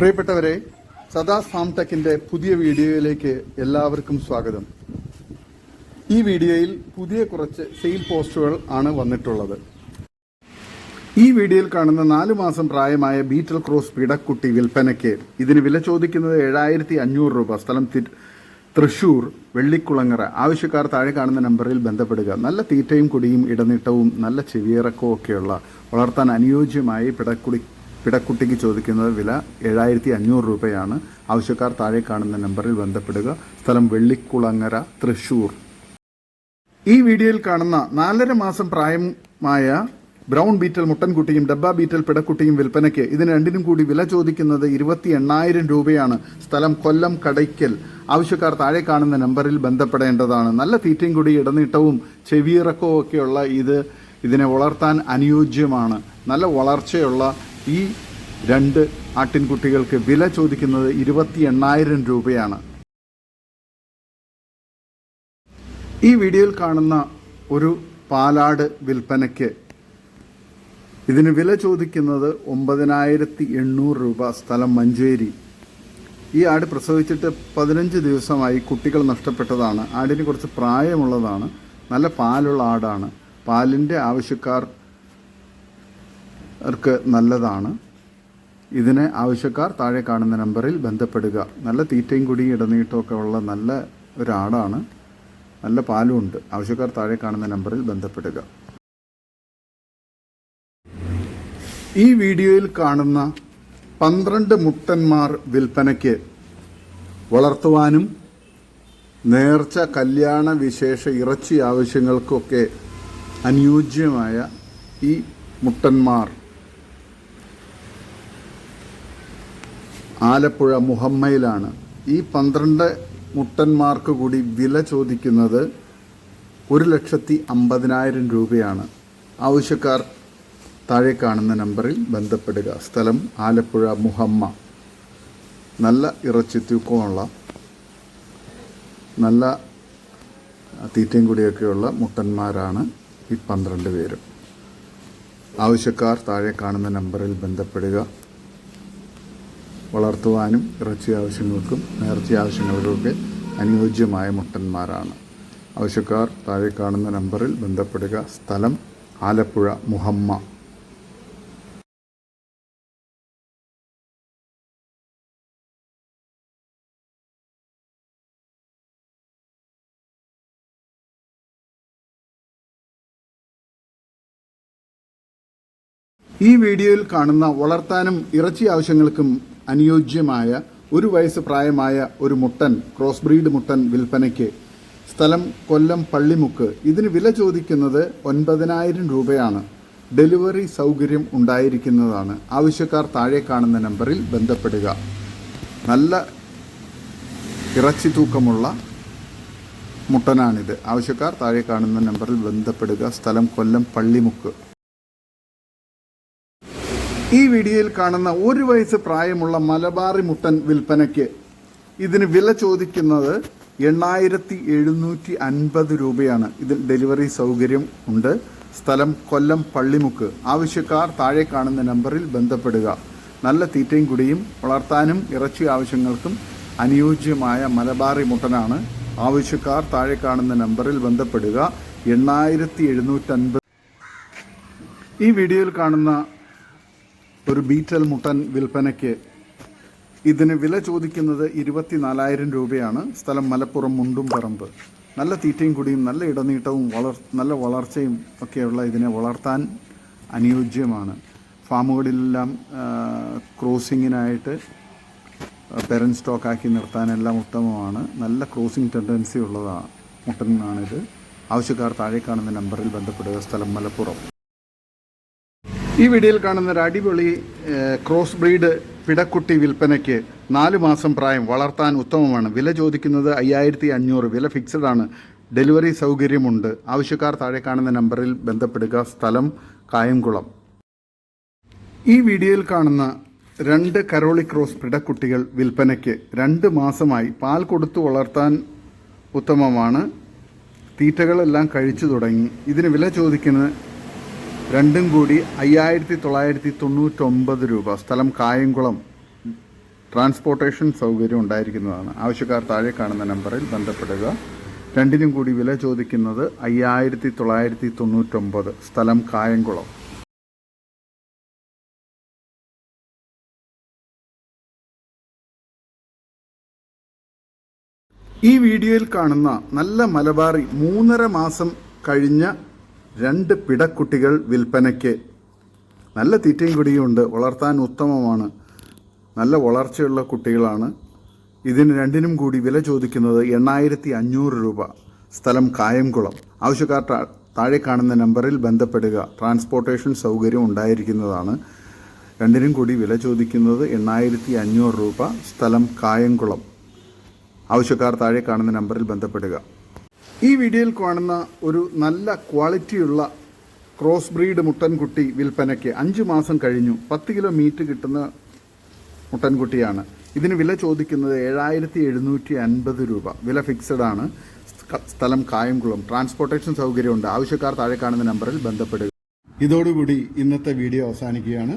പ്രിയപ്പെട്ടവരെ സദാ ഫാം ടെക്കിന്റെ പുതിയ വീഡിയോയിലേക്ക് എല്ലാവർക്കും സ്വാഗതം. ഈ വീഡിയോയിൽ പുതിയ കുറച്ച് സെയിൽ പോസ്റ്റുകൾ ആണ് വന്നിട്ടുള്ളത്. ഈ വീഡിയോയിൽ കാണുന്ന നാലു മാസം പ്രായമായ ബീറ്റൽ ക്രോസ് പിടക്കുട്ടി വിൽപ്പനയ്ക്ക് ഇതിന് വില ചോദിക്കുന്നത് ഏഴായിരത്തി അഞ്ഞൂറ് രൂപ. സ്ഥലം തൃശൂർ വെള്ളിക്കുളങ്ങര. ആവശ്യക്കാർ താഴെ കാണുന്ന നമ്പറിൽ ബന്ധപ്പെടുക. നല്ല തീറ്റയും കുടിയും ഇടനീട്ടവും നല്ല ചെവിയിറക്കവും ഒക്കെയുള്ള വളർത്താൻ അനുയോജ്യമായി പിടക്കുടി പിടക്കുട്ടിക്ക് ചോദിക്കുന്നത് വില ഏഴായിരത്തി അഞ്ഞൂറ് രൂപയാണ്. ആവശ്യക്കാർ താഴെ കാണുന്ന നമ്പറിൽ ബന്ധപ്പെടുക. സ്ഥലം വെള്ളിക്കുളങ്ങര തൃശൂർ. ഈ വീഡിയോയിൽ കാണുന്ന നാലര മാസം പ്രായമായ ബ്രൗൺ ബീറ്റൽ മുട്ടൻകുട്ടിയും ഡബ്ബ ബീറ്റൽ പിടക്കുട്ടിയും വിൽപ്പനയ്ക്ക് ഇതിന് രണ്ടിനും കൂടി വില ചോദിക്കുന്നത് ഇരുപത്തി എണ്ണായിരം രൂപയാണ്. സ്ഥലം കൊല്ലം കടയ്ക്കൽ. ആവശ്യക്കാർ താഴെ കാണുന്ന നമ്പറിൽ ബന്ധപ്പെടേണ്ടതാണ്. നല്ല തീറ്റയും കൂടി ഇടനീട്ടവും ചെവിയിറക്കവും ഒക്കെയുള്ള ഇത് ഇതിനെ വളർത്താൻ അനുയോജ്യമാണ്. നല്ല വളർച്ചയുള്ള ഈ രണ്ട് ആട്ടിൻകുട്ടികൾക്ക് വില ചോദിക്കുന്നത് ഇരുപത്തി എണ്ണായിരം രൂപയാണ്. ഈ വീഡിയോയിൽ കാണുന്ന ഒരു പാലാട് വിൽപ്പനയ്ക്ക് ഇതിന് വില ചോദിക്കുന്നത് ഒമ്പതിനായിരത്തി എണ്ണൂറ് രൂപ സ്ഥലം മഞ്ചേരി. ഈ ആട് പ്രസവിച്ചിട്ട് പതിനഞ്ച് ദിവസമായി കുട്ടികൾ നഷ്ടപ്പെട്ടതാണ്. ആടിന് കുറച്ച് പ്രായമുള്ളതാണ്. നല്ല പാലുള്ള ആടാണ്. പാലിന്റെ ആവശ്യക്കാർക്ക് നല്ലതാണ്. ഇതിന് ആവശ്യക്കാർ താഴെ കാണുന്ന നമ്പറിൽ ബന്ധപ്പെടുക. നല്ല തീറ്റയും കുടിയും ഇടനീട്ടമൊക്കെ ഉള്ള നല്ല ഒരാടാണ്. നല്ല പാലുമുണ്ട് ആവശ്യക്കാർ താഴെ കാണുന്ന നമ്പറിൽ ബന്ധപ്പെടുക. ഈ വീഡിയോയിൽ കാണുന്ന പന്ത്രണ്ട് മുട്ടന്മാർ വിൽപ്പനയ്ക്ക് വളർത്തുവാനും നേർച്ച കല്യാണ വിശേഷ ഇറച്ചി ആവശ്യങ്ങൾക്കൊക്കെ അനുയോജ്യമായ ഈ മുട്ടന്മാർ. ആലപ്പുഴ മുഹമ്മയിലാണ്. ഈ പന്ത്രണ്ട് മുട്ടന്മാർക്ക് കൂടി വില ചോദിക്കുന്നത് ഒരു ലക്ഷത്തി അമ്പതിനായിരം രൂപയാണ്. ആവശ്യക്കാർ താഴെ കാണുന്ന നമ്പറിൽ ബന്ധപ്പെടുക. സ്ഥലം ആലപ്പുഴ മുഹമ്മ. നല്ല ഇറച്ചി തൂക്കമുള്ള നല്ല തീറ്റയും കൂടിയൊക്കെയുള്ള മുട്ടന്മാരാണ് ഈ പന്ത്രണ്ട് പേരും. ആവശ്യക്കാർ താഴെ കാണുന്ന നമ്പറിൽ ബന്ധപ്പെടുക. വളർത്തുവാനും ഇറച്ചി ആവശ്യങ്ങൾക്കും നേർച്ചി ആവശ്യങ്ങൾക്കുമൊക്കെ അനുയോജ്യമായ മുട്ടന്മാരാണ് ആവശ്യക്കാർ താഴെ കാണുന്ന നമ്പറിൽ ബന്ധപ്പെടുക. സ്ഥലം ആലപ്പുഴ മുഹമ്മ. ഈ വീഡിയോയിൽ കാണുന്ന വളർത്താനും ഇറച്ചി ആവശ്യങ്ങൾക്കും അനുയോജ്യമായ ഒരു വയസ്സ് പ്രായമായ ഒരു മുട്ടൻ ക്രോസ് ബ്രീഡ് മുട്ടൻ വിൽപ്പനയ്ക്ക് സ്ഥലം കൊല്ലം പള്ളിമുക്ക്. ഇതിന് വില ചോദിക്കുന്നത് ഒൻപതിനായിരം രൂപയാണ്. ഡെലിവറി സൗകര്യം ഉണ്ടായിരിക്കുന്നതാണ്. ആവശ്യക്കാർ താഴെ കാണുന്ന നമ്പറിൽ ബന്ധപ്പെടുക. നല്ല ഇറച്ചി തൂക്കമുള്ള മുട്ടനാണിത്. ആവശ്യക്കാർ താഴെ കാണുന്ന നമ്പറിൽ ബന്ധപ്പെടുക. സ്ഥലം കൊല്ലം പള്ളിമുക്ക്. ഈ വീഡിയോയിൽ കാണുന്ന ഒരു വയസ്സ് പ്രായമുള്ള മലബാറി മുട്ടൻ വിൽപ്പനയ്ക്ക് ഇതിന് വില ചോദിക്കുന്നത് എണ്ണായിരത്തി എഴുന്നൂറ്റി അൻപത് രൂപയാണ്. ഇതിൽ ഡെലിവറി സൗകര്യം ഉണ്ട്. സ്ഥലം കൊല്ലം പള്ളിമുക്ക്. ആവശ്യക്കാർ താഴെ കാണുന്ന നമ്പറിൽ ബന്ധപ്പെടുക. നല്ല തീറ്റയും കുടിയും വളർത്താനും ഇറച്ചി ആവശ്യങ്ങൾക്കും അനുയോജ്യമായ മലബാറി മുട്ടനാണ്. ആവശ്യക്കാർ താഴെ കാണുന്ന നമ്പറിൽ ബന്ധപ്പെടുക. എണ്ണായിരത്തി എഴുന്നൂറ്റൻപത്. ഈ വീഡിയോയിൽ കാണുന്ന ഒരു ബീറ്റൽ മുട്ടൻ വിൽപ്പനയ്ക്ക് ഇതിന് വില ചോദിക്കുന്നത് ഇരുപത്തിനാലായിരം രൂപയാണ്. സ്ഥലം മലപ്പുറം മുണ്ടും പറമ്പ് നല്ല തീറ്റയും കുടിയും നല്ല ഇടനീട്ടവും വളർ നല്ല വളർച്ചയും ഒക്കെയുള്ള ഇതിനെ വളർത്താൻ അനുയോജ്യമാണ്. ഫാമുകളിലെല്ലാം ക്രോസിങ്ങിനായിട്ട് പെരൻ സ്റ്റോക്കാക്കി നിർത്താനെല്ലാം ഉത്തമമാണ്. നല്ല ക്രോസിംഗ് ടെൻഡൻസി ഉള്ളതാണ് മുട്ടനാണിത്. ആവശ്യക്കാർ താഴെ കാണുന്ന നമ്പറിൽ ബന്ധപ്പെടുക. സ്ഥലം മലപ്പുറം. ഈ വീഡിയോയിൽ കാണുന്ന ഒരു അടിപൊളി ക്രോസ് ബ്രീഡ് പിടക്കുട്ടി വിൽപ്പനയ്ക്ക് നാല് മാസം പ്രായം വളർത്താൻ ഉത്തമമാണ്. വില ചോദിക്കുന്നത് അയ്യായിരത്തി അഞ്ഞൂറ് വില ഫിക്സഡ് ആണ്. ഡെലിവറി സൗകര്യമുണ്ട്. ആവശ്യക്കാർ താഴെ കാണുന്ന നമ്പറിൽ ബന്ധപ്പെടുക. സ്ഥലം കായംകുളം. ഈ വീഡിയോയിൽ കാണുന്ന രണ്ട് കരോളി ക്രോസ് പിടക്കുട്ടികൾ വിൽപ്പനയ്ക്ക് രണ്ട് മാസമായി പാൽ കൊടുത്തു വളർത്താൻ ഉത്തമമാണ്. തീറ്റകളെല്ലാം കഴിച്ചു തുടങ്ങി. ഇതിന് വില ചോദിക്കുന്നത് രണ്ടും കൂടി അയ്യായിരത്തി തൊള്ളായിരത്തി തൊണ്ണൂറ്റൊമ്പത് രൂപ. സ്ഥലം കായംകുളം. ട്രാൻസ്പോർട്ടേഷൻ സൗകര്യം ഉണ്ടായിരിക്കുന്നതാണ്. ആവശ്യക്കാർ താഴെ കാണുന്ന നമ്പറിൽ ബന്ധപ്പെടുക. രണ്ടിനും കൂടി വില ചോദിക്കുന്നത് അയ്യായിരത്തി തൊള്ളായിരത്തി തൊണ്ണൂറ്റൊമ്പത് സ്ഥലം കായംകുളം. ഈ വീഡിയോയിൽ കാണുന്ന നല്ല മലബാറി മൂന്നര മാസം കഴിഞ്ഞ രണ്ട് പിടക്കുട്ടികൾ വിൽപ്പനയ്ക്ക്. നല്ല തീറ്റയും കുടിയും ഉണ്ട്. വളർത്താൻ ഉത്തമമാണ്. നല്ല വളർച്ചയുള്ള കുട്ടികളാണ്. ഇതിന് രണ്ടിനും കൂടി വില ചോദിക്കുന്നത് എണ്ണായിരത്തി അഞ്ഞൂറ് രൂപ. സ്ഥലം കായംകുളം. ആവശ്യക്കാർ താഴെ കാണുന്ന നമ്പറിൽ ബന്ധപ്പെടുക. ട്രാൻസ്പോർട്ടേഷൻ സൗകര്യം ഉണ്ടായിരിക്കുന്നതാണ്. രണ്ടിനും കൂടി വില ചോദിക്കുന്നത് എണ്ണായിരത്തി അഞ്ഞൂറ് രൂപ. സ്ഥലം കായംകുളം. ആവശ്യക്കാർ താഴെ കാണുന്ന നമ്പറിൽ ബന്ധപ്പെടുക. ഈ വീഡിയോയിൽ കാണുന്ന ഒരു നല്ല ക്വാളിറ്റിയുള്ള ക്രോസ് ബ്രീഡ് മുട്ടൻകുട്ടി വിൽപ്പനയ്ക്ക് അഞ്ച് മാസം കഴിഞ്ഞു. പത്ത് കിലോ മീറ്റ് കിട്ടുന്ന മുട്ടൻകുട്ടിയാണ്. ഇതിന് വില ചോദിക്കുന്നത് ഏഴായിരത്തി എഴുന്നൂറ്റി അൻപത് രൂപ. വില ഫിക്സഡ് ആണ്. സ്ഥലം കായംകുളം. ട്രാൻസ്പോർട്ടേഷൻ സൗകര്യമുണ്ട്. ആവശ്യക്കാർ താഴെ കാണുന്ന നമ്പറിൽ ബന്ധപ്പെടുക. ഇതോടുകൂടി ഇന്നത്തെ വീഡിയോ അവസാനിക്കുകയാണ്.